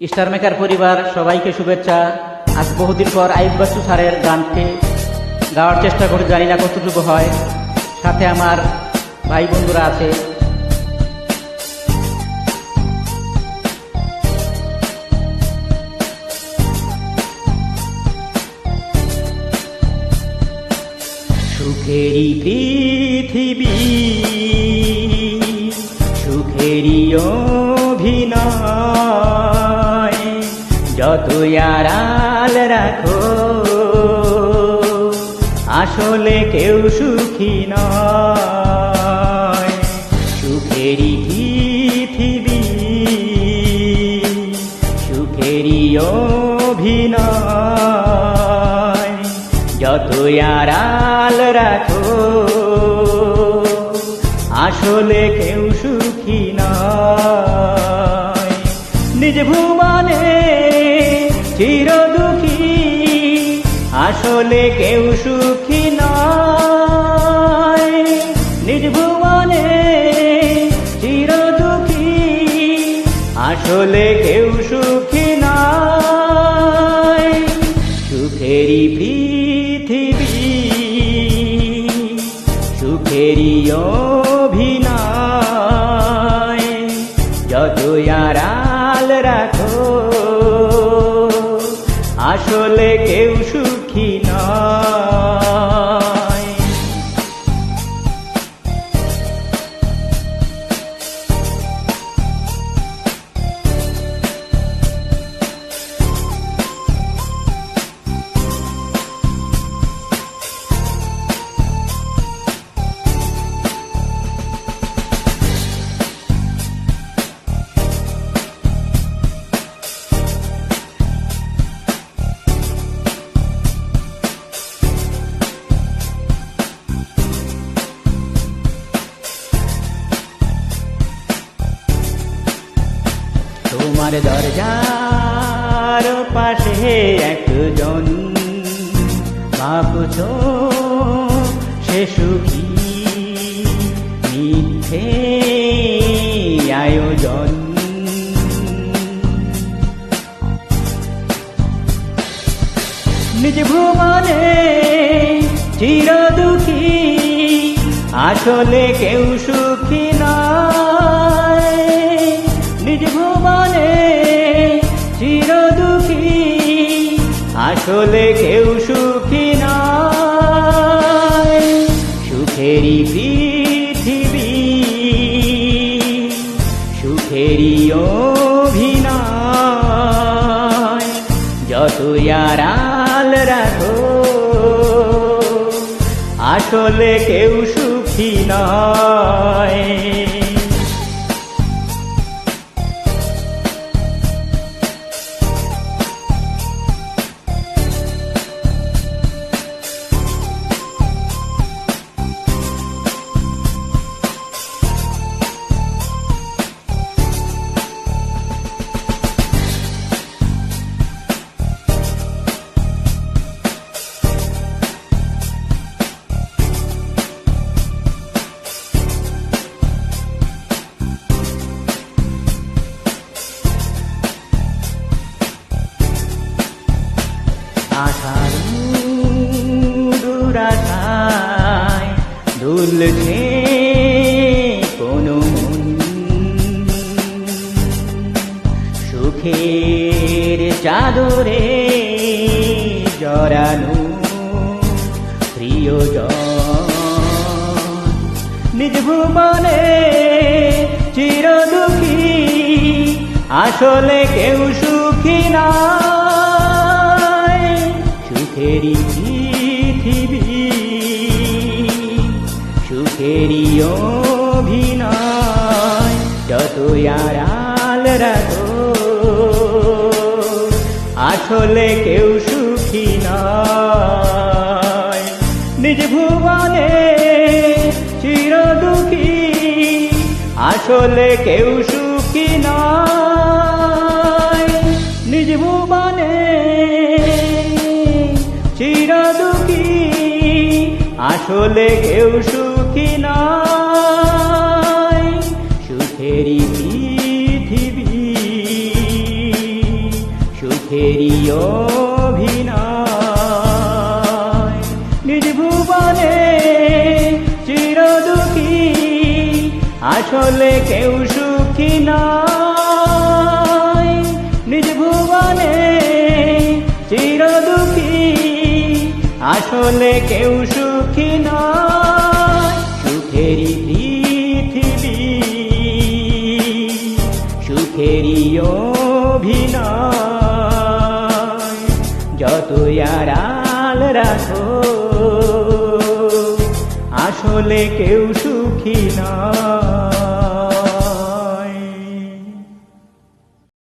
Star maker পরিবার, সবাইকে শুভেচ্ছা। আজ বহুদিন পর আইব বাসু স্যারের গানকে গাওয়ার চেষ্টা করে, জানি না কতটুকু হয়। সাথে আমার ভাই বন্ধুরা আছে। সুখেরই পৃথিবী, সুখেরই অভিনয়। যতই আড়াল রাখো। আসলে কেউ সুখী নয়। সুখেরই পৃথিবী, সুখেরই অভিনয়। যতই আড়াল রাখো, আসলে কেউ সুখী নয়। নিজ ভুবনে আসলে কেউ সুখী নয়। নিজ ভুবনে চির দুঃখী আসলে কেউ সুখী নয়। সুখেরই পৃথিবী, সুখেরই অভিনয়। যতই আড়াল রাখো, আসলে কেউ তোমার দরজার পাশে একজন ভাবছ সে সুখী? মিথ্যে আয়োজন। নিজ ভুবনে চির দুঃখী আসলে কেউ সুখী আসলে কেউ সুখী নয়। সুখেরই পৃথিবী, সুখেরই অভিনয়। যতই আড়াল রাখো, আসলে কেউ সুখী নয়। আশার দুরাশায় দুলছে কোনো সুখের চাদরে জড়ানো প্রিয়জন। নিজ ভুবনে চির দুঃখী আসলে কেউ সুখী নয় সুখেরই পৃথিবী, সুখেরই অভিনয়, যতই আড়াল রাখো, আসলে কেউ সুখী নয়। নিজ ভুবনে চির দুঃখী আসলে কেউ সুখী নয়। নিজ ভুবনে আসলে কেউ সুখী নয়। সুখেরই পৃথিবী, সুখেরই অভিনয়। নিজ আসলে কেউ সুখী নয়। নিজ ভুবনে চির দুঃখী আসলে কেউ সুখী নয় সুখেরই পৃথিবী। সুখেরই অভিনয় যত আড়াল রাখো আসলে কেউ সুখী নয়।